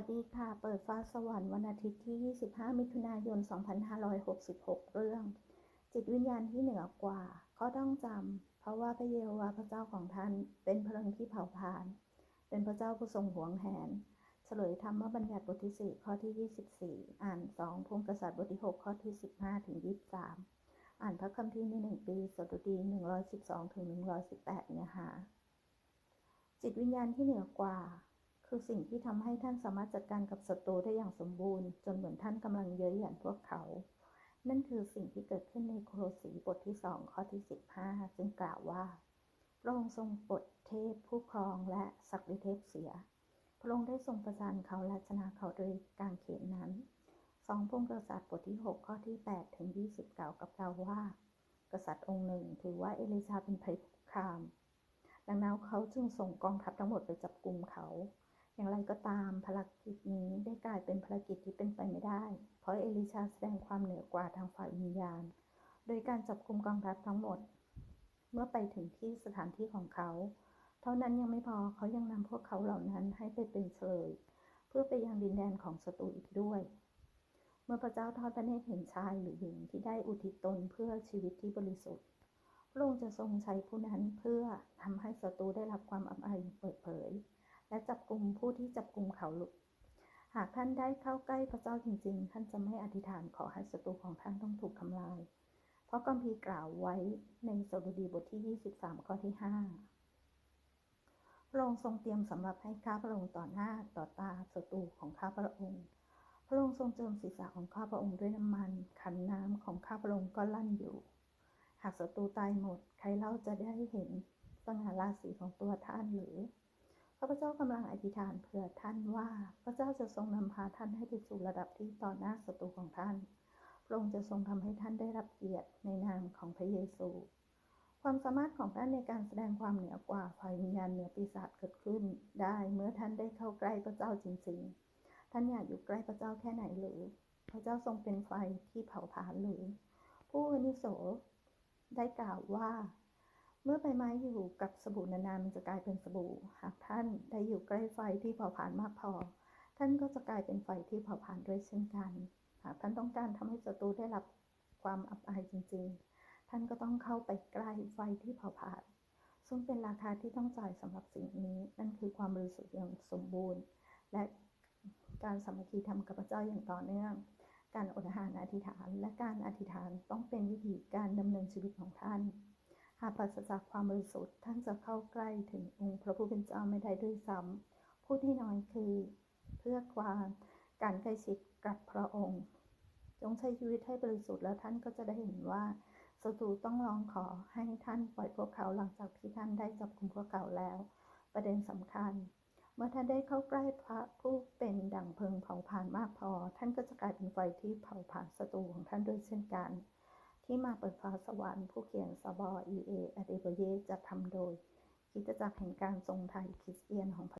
วัสดีค่ะ เปิดฟ้าสวรรค์วันอาทิตย์ที่ 25 มิถุนายน 2566 เรื่อง จิตวิญญาณที่เหนือกว่า ก็ต้องจำ เพราะว่าพระเยโฮวาห์พระเจ้าของท่านเป็นพลังที่เผาผลาญ เป็นพระเจ้าผู้ทรงหวงแหน เฉลยธรรมบัญญัติบทที่ 4 ข้อที่ 24 อ่าน 2พงกษัตริย์บทที่ 6 ข้อที่ 15 ถึง 23 อ่านพระคัมภีร์ในหนึ่งปี สดุดี 112 ถึง 118 เนื้อหา จิตวิญญาณที่เหนือกว่า คือสิ่งที่ทำให้ท่านสามารถจัดการกับศัตรูได้อย่างสมบูรณ์ จนเหมือนท่านกำลังเย้ยหยันพวกเขา นั่นคือสิ่งที่เกิดขึ้นในโคโลสีบทที่2ข้อที่ 15 ซึ่งกล่าวว่า พระองค์ทรงปลดเทพผู้ครองและศักดิเทพเสีย พระองค์ได้ทรงประทานเขาและชนะเขาโดยการเขียนนั้นสองพงกษัตริย์บทที่ 6 ข้อที่ 8 ถึง 20 กล่าวกับเราว่า กษัตริย์องค์หนึ่งถือว่าเอลิชาเป็นภัยคุกคาม ดังนั้นเขาจึงส่งกองทัพทั้งหมดไปจับกลุ่มเขา อย่างไรก็ตามภารกิจนี้ได้กลายเป็นภารกิจที่เป็นไปไม่ได้ เพราะเอลิชาแสดงความเหนือกว่าทางฝ่ายวิญญาณ โดยการจับกลุ่มกองทัพทั้งหมด เมื่อไปถึงที่สถานที่ของเขา เท่านั้นยังไม่พอเขายังนำพวกเขาเหล่านั้นให้ไปเป็นเฉลยเพื่อไปยังดินแดนของศัตรูอีกด้วย เมื่อพระเจ้าทอดพระเนตรเห็นชายหรือหญิงที่ได้อุทิศตนเพื่อชีวิตที่บริสุทธิ์พระองค์จะทรงใช้ผู้นั้นเพื่อทำให้ศัตรูได้รับความอับอายเปิดเผย และจับกลุ่มผู้ที่จับกลุ่มเขาหลุดหากท่านได้เข้าใกล้พระเจ้าจริงๆ ท่านจะไม่อธิษฐานขอให้ศัตรูของท่านต้องถูกทำลาย เพราะกัมพีกล่าวไว้ในสดุดีบทที่ 23 ข้อที่ 5 พระองค์ทรงเตรียมสำหรับให้ข้าพระองค์ต่อหน้าต่อตาศัตรูของข้าพระองค์ พระองค์ทรงเจิมศีรษะของข้าพระองค์ด้วยน้ำมัน ขันน้ำของข้าพระองค์ก็ลั่นอยู่ หากศัตรูตายหมด ใครเล่าจะได้เห็นสง่าราศีของตัวท่านหรือ เจ้ากำลังอธิษฐานเผื่อท่านว่าพระเจ้าจะทรงนำพาท่านให้ไปสู่ระดับที่ต่อหน้าศัตรูของท่าน พระองค์จะทรงทำให้ท่านได้รับเกียรติในนามของพระเยซู ความสามารถของท่านในการแสดงความเหนือกว่าฝ่ายวิญญาณเหนือปีศาจเกิดขึ้น ได้เมื่อท่านได้เข้าใกล้พระเจ้าจริงๆ ท่านอยากอยู่ใกล้พระเจ้าแค่ไหนหรือ พระเจ้าทรงเป็นไฟที่เผาผลาญหรือ ผู้อนิโสได้กล่าวว่า เมื่อใบไม้อยู่กับสบู่นานๆมันจะกลายเป็นสบู่ หากท่านได้อยู่ใกล้ไฟที่เผาผลาญมากพอ ท่านก็จะกลายเป็นไฟที่เผาผลาญด้วยเช่นกัน หากท่านต้องการทำให้ศัตรูได้รับความอับอายจริงๆ ท่านก็ต้องเข้าไปใกล้ไฟที่เผาผลาญซึ่งเป็นราคาที่ต้องจ่ายสำหรับสิ่งนี้ นั่นคือความบริสุทธิ์อย่างสมบูรณ์ และการสามัคคีธรรมกับพระเจ้าอย่างต่อเนื่อง การอดอาหารอธิษฐาน และการอธิษฐานต้องเป็นวิธีการดำเนินชีวิตของท่าน หากปราศจากความบริสุทธิ์ท่านจะเข้าใกล้ถึงองค์พระผู้เป็นเจ้าไม่ได้ด้วยซ้ำพูดที่น้อยคือ เพื่อความการใกล้ชิดกับพระองค์ จงใช้ชีวิตให้บริสุทธิ์แล้วท่านก็จะได้เห็นว่าศัตรูต้องร้องขอให้ท่านปล่อยพวกเขาหลังจากที่ท่านได้จับกุมพวกเขาแล้ว ประเด็นสำคัญ เมื่อท่านได้เข้าใกล้พระผู้เป็นดั่งเพลิงเผาผลาญมากพอ ท่านก็จะกลายเป็นไฟที่เผาผลาญศัตรูของท่านด้วยเช่นกัน ที่มาเปิดฟ้าสวรรค์ผู้เขียนสบอ อีเอ อเดโบเยจะทำโดยคิดจักรแห่งการทรงไทยคริสเตียนของ